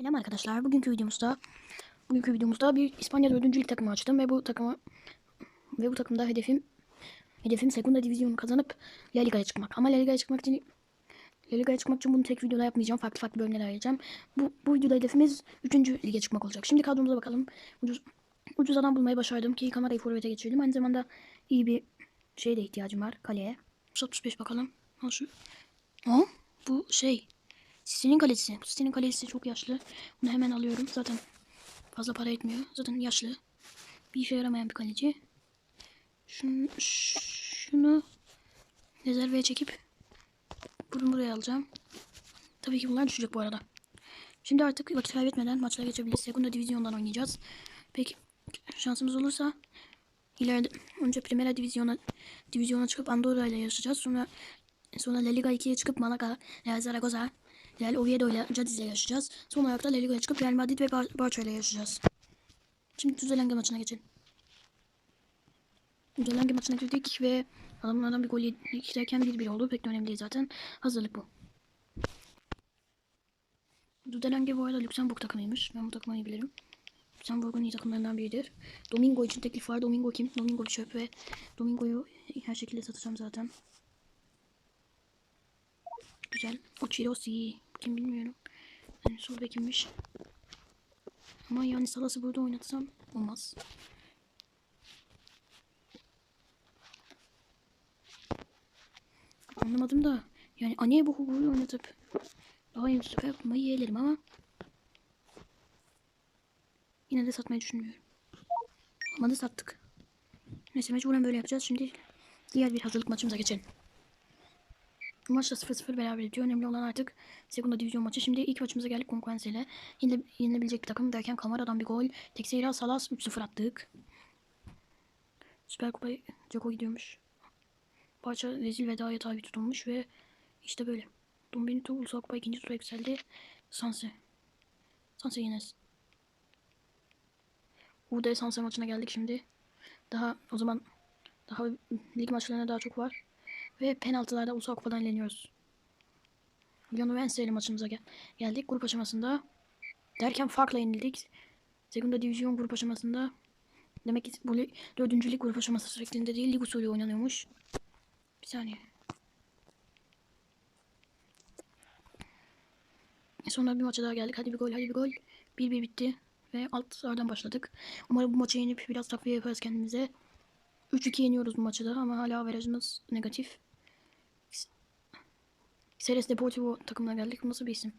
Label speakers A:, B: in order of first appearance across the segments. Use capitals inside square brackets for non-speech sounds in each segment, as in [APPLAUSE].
A: Selam arkadaşlar. Bugünkü videomuzda bugünkü videomuzda bir İspanya 4. lig takımı açtım ve bu takımı ve bu takımda hedefim hedefim Segunda Divizyonu kazanıp La Liga'ya çıkmak. Ama La Liga'ya çıkmak için La Liga'ya çıkmak için bunu tek videoda yapmayacağım. Farklı farklı bölümlere ayıracağım. Bu, bu videoda hedefimiz 3. lige çıkmak olacak. Şimdi kadromuza bakalım. Ucuz, ucuz adam bulmayı başardım ki kamerayı forvete geçirdim. Aynı zamanda iyi bir şeye de ihtiyacım var. Kaleye. 35 bakalım. Şu. Ha? Bu şey. Sitenin kalesi. Bu sitenin kalesi çok yaşlı. Bunu hemen alıyorum. Zaten fazla para etmiyor. Zaten yaşlı. Bir işe yaramayan bir kaleci. Şunu, şunu rezerveye çekip bunu buraya alacağım. Tabii ki bunlar düşecek bu arada. Şimdi artık vakit kaybetmeden maçlara geçebiliriz. Segunda Divizyon'dan oynayacağız. Peki şansımız olursa ileride önce Primera Divizyona Divizyona çıkıp Andorra ile yarışacağız. Sonra sonra La Liga 2'ye çıkıp Malaga, Real Zaragoza, Real Oviedo ile Cadiz ile yarışacağız. Son olarak da La Liga'ya çıkıp Real Madrid ve Bar Barça ile yarışacağız. Şimdi Düzelenge maçına geçelim. Düzelenge maçına girdik ve adamlardan bir gol yedik derken 1-1 oldu. Pek de önemli değil zaten. Hazırlık bu. Düzelenge bu arada Lüksemburg takımıymış. Ben bu takımı iyi bilirim. Lüksemburg'un iyi takımlarından biridir. Domingo için teklif var. Domingo kim? Domingo bir çöp ve Domingo'yu her şekilde satacağım zaten. Güzel. O Chirosi. Kim bilmiyorum. Yani sol bekimmiş. Ama yani Salas'ı burada oynatsam olmaz. Anlamadım da. Yani Aniye bu hukuku oynatıp daha iyi süper yapmayı yeğlerim ama yine de satmayı düşünmüyorum. Ama da sattık. Neyse mecburen böyle yapacağız. Şimdi diğer bir hazırlık maçımıza geçelim. Bu maçta 0-0 beraber bitiyor. Önemli olan artık Segunda Divizyon maçı. Şimdi ilk maçımıza geldik Conquense ile. Yenile, yenilebilecek bir takım derken Kamara'dan bir gol. Texeira Salas 3-0 attık. Süper Kupa'ya Ceko gidiyormuş. Parça rezil vedaya tabi tutulmuş ve işte böyle. Don Benito Ulusal Kupa ikinci tura yükseldi. Sanse. Sanse Yenes. UD Sanse maçına geldik şimdi. Daha o zaman daha lig maçlarına daha çok var. Ve penaltılarda Ulusal Kupa'dan eleniyoruz. Lyon Vensey'li maçımıza gel geldik. Grup aşamasında derken farkla yenildik. Segunda Divizyon grup aşamasında demek ki bu li- dördüncü lig grup aşaması şeklinde değil lig usulü oynanıyormuş. Bir saniye. E sonra bir maça daha geldik. Hadi bir gol, hadi bir gol. 1-1 bitti. Ve altlardan başladık. Umarım bu maçı yenip biraz takviye yaparız kendimize. 3-2 yeniyoruz bu maçı da ama hala averajımız negatif. Ceres Deportivo takımına geldik. Nasıl bir isim?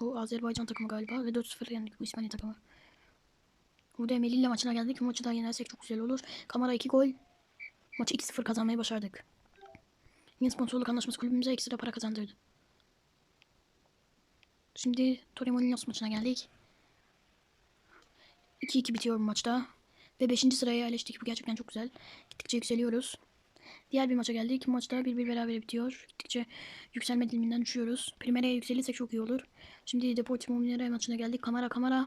A: Bu Azerbaycan takımı galiba ve 4-0 yendik bu İspanya takımı. Burada Melilla maçına geldik. Bu maçı da yenersek çok güzel olur. Kamara 2 gol. Maçı 2-0 kazanmayı başardık. Yeni sponsorluk anlaşması kulübümüze ekstra para kazandırdı. Şimdi Torremolinos maçına geldik. 2-2 bitiyor bu maçta. Ve 5. sıraya yerleştik. Bu gerçekten çok güzel. Gittikçe yükseliyoruz. Diğer bir maça geldik. Maçta 1-1 beraber bitiyor. Gittikçe yükselme diliminden düşüyoruz. Primera'ya yükselirsek çok iyi olur. Şimdi Deportivo Minera maçına geldik. Kamera kamera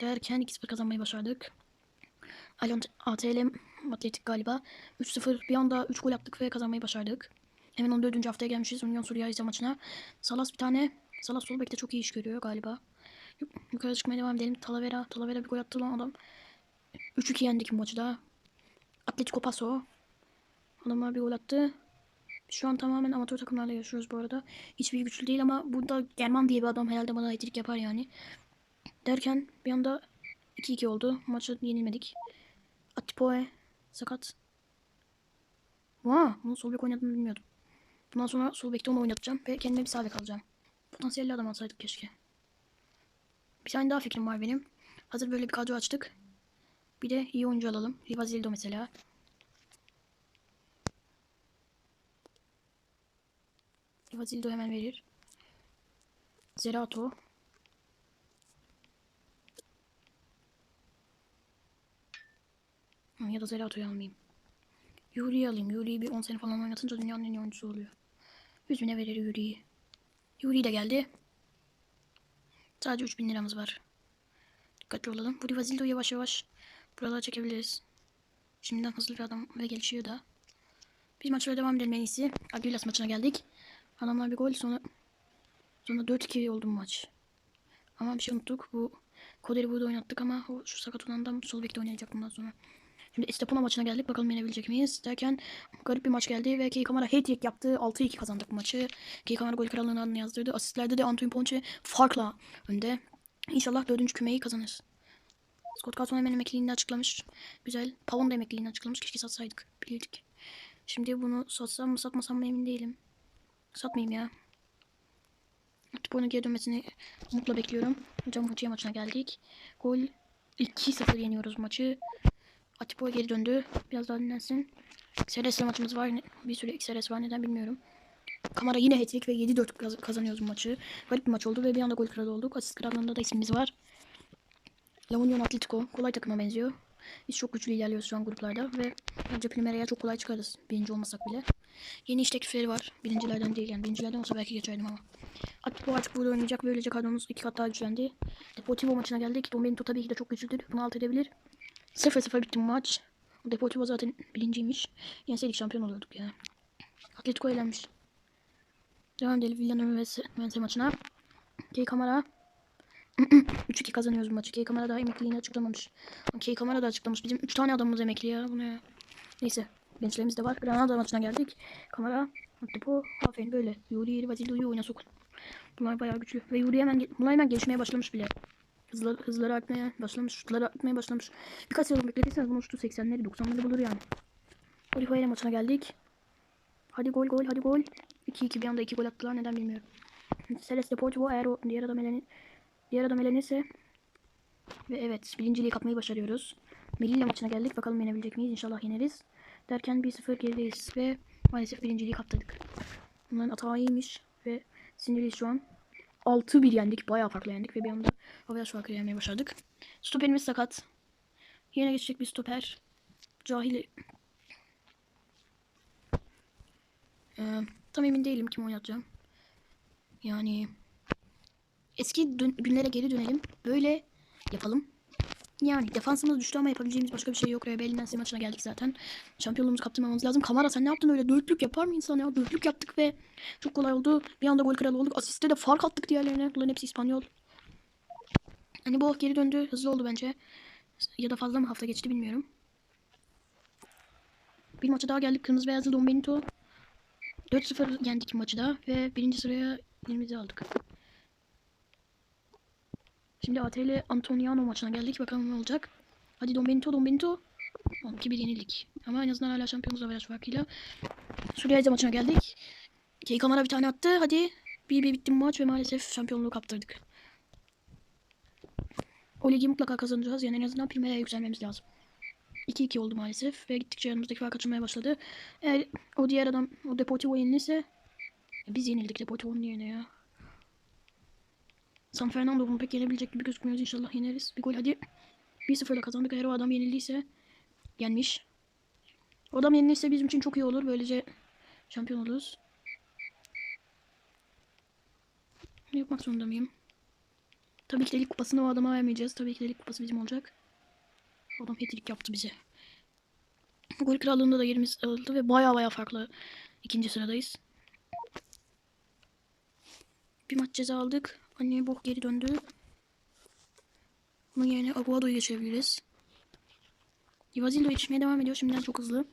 A: derken 2-0 kazanmayı başardık. Alon ATL Atletik galiba. 3-0 bir anda 3 gol attık ve kazanmayı başardık. Hemen 14. haftaya gelmişiz Union Suriye maçına. Salas bir tane. Salas sol bekte çok iyi iş görüyor galiba. Yuk yukarı çıkmaya devam edelim. Talavera. Talavera bir gol attı lan adam. 3-2 yendik bu maçı da. Atletico Paso. Adamlar bir gol attı. Şu an tamamen amatör takımlarla yaşıyoruz bu arada. Hiçbir güçlü değil ama burada German diye bir adam herhalde bana itilik yapar yani. Derken bir anda 2-2 oldu. Maçı yenilmedik. Atipoe sakat. Vaa, bunu sol bek oynadığını bilmiyordum. Bundan sonra sol bekte onu oynatacağım ve kendime bir sağ bek alacağım. Potansiyelli adam alsaydık keşke. Bir tane daha fikrim var benim. Hazır böyle bir kadro açtık. Bir de iyi oyuncu alalım. Rivazildo mesela. Rivazildo hemen verir. Zerato. Ya da Zerato'yu almayayım. Yuri'yi alayım. Yuri'yi bir 10 sene falan oynatınca dünyanın en iyi oyuncusu oluyor. Yüzüne verir Yuri'yi. Yuri de geldi. Sadece 3000 liramız var. Dikkatli olalım. Bu Rivazildo yavaş yavaş buralara çekebiliriz. Şimdiden hızlı bir adam ve gelişiyor da. Biz maçlara devam edelim en iyisi. Agilas maçına geldik. Adamlar bir gol sonra sonra 4-2 oldu maç. Ama bir şey unuttuk. Bu Koder'i burada oynattık ama o şu sakat olandan sol bekte oynayacak bundan sonra. Şimdi Estepona maçına geldik. Bakalım yenebilecek miyiz? Derken garip bir maç geldi ve Key Kamara hat-trick yaptı. 6-2 kazandık maçı. Key Kamara gol krallığının adını yazdırdı. Asistlerde de Antoine Ponce farkla önde. İnşallah dördüncü kümeyi kazanırız. Scott Carson hemen emekliliğini açıklamış. Güzel. Pavon da emekliliğini açıklamış. Keşke satsaydık. Bilirdik. Şimdi bunu satsam mı satmasam mı emin değilim. Satmayayım ya. Artık oyunun geri dönmesini umutla bekliyorum. Hocam Hoca'ya maçına geldik. Gol 2-0 yeniyoruz maçı. Atipo geri döndü. Biraz daha dinlensin. XRS maçımız var. Bir sürü XRS var. Neden bilmiyorum. Kamera yine hat-trick ve 7-4 kaz- kazanıyoruz maçı. Garip bir maç oldu ve bir anda gol kralı olduk. Asist krallığında da ismimiz var. La Union Atletico. Kolay takıma benziyor. Biz çok güçlü ilerliyoruz şu an gruplarda ve bence Primera'ya çok kolay çıkarız. Birinci olmasak bile. Yeni iş teklifleri var. Birincilerden değil yani. Birincilerden olsa belki geçerdim ama. Atletico artık burada oynayacak. Böylece kadromuz iki kat daha güçlendi. Deportivo maçına geldik. Domenico tabii ki de çok güçlüdür. Bunu alt edebilir. 0-0 bitti maç. Deportivo zaten birinciymiş. Yenseydik şampiyon olurduk ya. Atletico eğlenmiş. Devam edelim Villanova vs Vence maçına. Key Kamara. [CLEARS THROAT] 3-2 kazanıyoruz bu maçı. Key Kamara daha emekliliğini açıklamamış. Key Kamara da açıklamış. Bizim 3 tane adamımız emekli ya. Bu ne ya? Neyse. Benchlerimiz de var. Granada maçına geldik. Kamara. Depo. Aferin böyle. Yuri, Vasilio'yu oyuna sokun. Bunlar bayağı güçlü. Ve Yuri hemen, bunlar hemen gelişmeye başlamış bile. Hızları, hızları artmaya başlamış. Şutları artmaya başlamış. Birkaç sezon beklediyseniz bunun şutu 80'leri 90'ları bulur yani. Oliveira maçına geldik. Hadi gol gol hadi gol. 2-2 bir anda 2 gol attılar neden bilmiyorum. Celeste Deportivo eğer o diğer adam eleni diğer adam elenirse ve evet birinciliği kapmayı başarıyoruz. Melilla maçına geldik. Bakalım yenebilecek miyiz? İnşallah yeneriz. Derken 1-0 gerideyiz ve maalesef birinciliği kaptırdık. Bunların atağı iyiymiş ve sinirliyiz şu an. 6-1 yendik. Bayağı farklı yendik ve bir anda averaj farkı yenmeye başladık. Stoperimiz sakat. Yine geçecek bir stoper. Cahil. Ee, tam emin değilim kim oynatacağım. Yani eski günlere geri dönelim. Böyle yapalım. Yani defansımız düştü ama yapabileceğimiz başka bir şey yok. Real Belenenses maçına geldik zaten. Şampiyonluğumuzu kaptırmamamız lazım. Kamara sen ne yaptın öyle? Dörtlük yapar mı insan ya? Dörtlük yaptık ve çok kolay oldu. Bir anda gol kralı olduk. Asiste de fark attık diğerlerine. Bunların hepsi İspanyol. Hani bu geri döndü. Hızlı oldu bence. Ya da fazla mı hafta geçti bilmiyorum. Bir maça daha geldik. Kırmızı beyazlı Don Benito. 4-0 yendik maçı da ve birinci sıraya 20'de aldık. Şimdi ATL Antoniano maçına geldik. Bakalım ne olacak. Hadi Don Benito, Don Benito. 12 bir yenildik. Ama en azından hala şampiyonuz averaj farkıyla. Suriye maçına geldik. Key Kamara bir tane attı. Hadi. Bir bir bitti bu maç ve maalesef şampiyonluğu kaptırdık. O ligi mutlaka kazanacağız. Yani en azından Primera'ya yükselmemiz lazım. 2-2 oldu maalesef ve gittikçe yanımızdaki fark açılmaya başladı. Eğer o diğer adam o Deportivo yenilirse biz yenildik Deportivo'nun yerine ya. San Fernando bunu pek yenebilecek gibi gözükmüyoruz. İnşallah yeneriz. Bir gol hadi. 1-0'la kazandık. Eğer o adam yenildiyse yenmiş. O adam yenilirse bizim için çok iyi olur. Böylece şampiyon oluruz. Ne yapmak zorunda mıyım? Tabii ki de lig kupasını o adama vermeyeceğiz. Tabii ki de lig kupası bizim olacak. O Adam hat yaptı bize. Gol krallığında da yerimiz alındı ve baya baya farklı ikinci sıradayız. Bir maç ceza aldık. Anne bok geri döndü. Bunun yerine Aguado'yu geçebiliriz. Ivazildo yetişmeye devam ediyor. Şimdiden çok hızlı.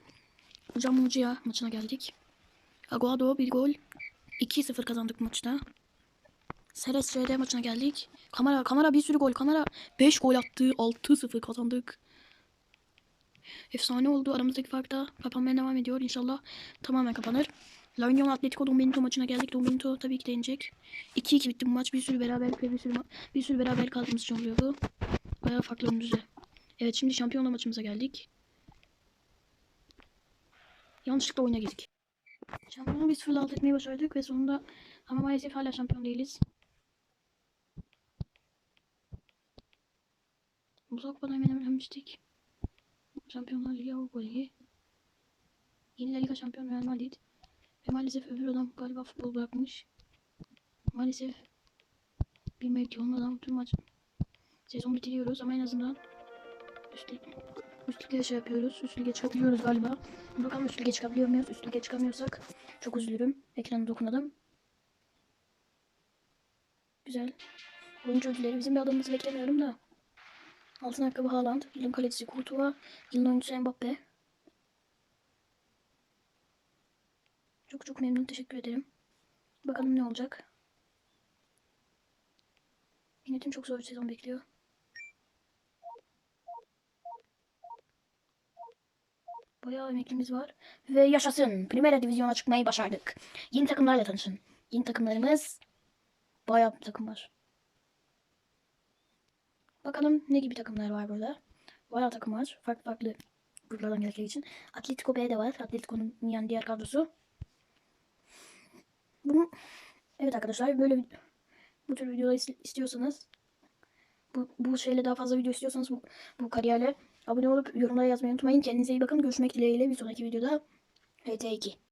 A: Hocam Muciya maçına geldik. Aguado bir gol. 2-0 kazandık maçta. Seres RD maçına geldik. Kamera kamera bir sürü gol. Kamera 5 gol attı. 6-0 kazandık. Efsane oldu. Aramızdaki fark da kapanmaya devam ediyor. İnşallah tamamen kapanır. La Union Atletico Don Benito maçına geldik. Don Benito tabii ki de yenecek. 2-2 bitti bu maç. Bir sürü beraberlik ve bir sürü, bir sürü beraber kaldığımız için oluyor. Bayağı farklı önümüzde. Evet şimdi şampiyonla maçımıza geldik. Yanlışlıkla oyuna girdik. Şampiyonu bir sıfırla alt etmeyi başardık ve sonunda ama maalesef hala şampiyon değiliz. Uzak kupadan hemen elenmiştik. Şampiyonlar Ligi Avrupa Ligi. Yeni La Liga şampiyon Real Madrid. Ve maalesef öbür adam galiba futbol bırakmış. Maalesef bir mevki olmadan tüm maç sezon bitiriyoruz ama en azından üst, lig- üst şey yapıyoruz. Üst lige çıkabiliyoruz galiba. Bakalım üst lige çıkabiliyor muyuz? Üst lige çıkamıyorsak çok üzülürüm. Ekrana dokunalım. Güzel. Oyuncu ödülleri bizim bir adamımızı beklemiyorum da. Altın ayakkabı Haaland. Yılın kalecisi Courtois. Yılın oyuncusu Mbappe. Çok çok memnun. Teşekkür ederim. Bakalım ne olacak. Yönetim çok zor bir sezon bekliyor. Bayağı emeklimiz var. Ve yaşasın. Primera Divizyon'a çıkmayı başardık. Yeni takımlarla tanışın. Yeni takımlarımız bayağı bir takım var. Bakalım ne gibi takımlar var burada. Bayağı takım var. Farklı farklı gruplardan geldikleri için. Atletico B de var. Atletico'nun yani diğer kadrosu. Bunu evet arkadaşlar böyle bu tür videolar is- istiyorsanız bu, bu şeyle daha fazla video istiyorsanız bu, bu kariyerle abone olup yorumlara yazmayı unutmayın. Kendinize iyi bakın. Görüşmek dileğiyle bir sonraki videoda. HT2.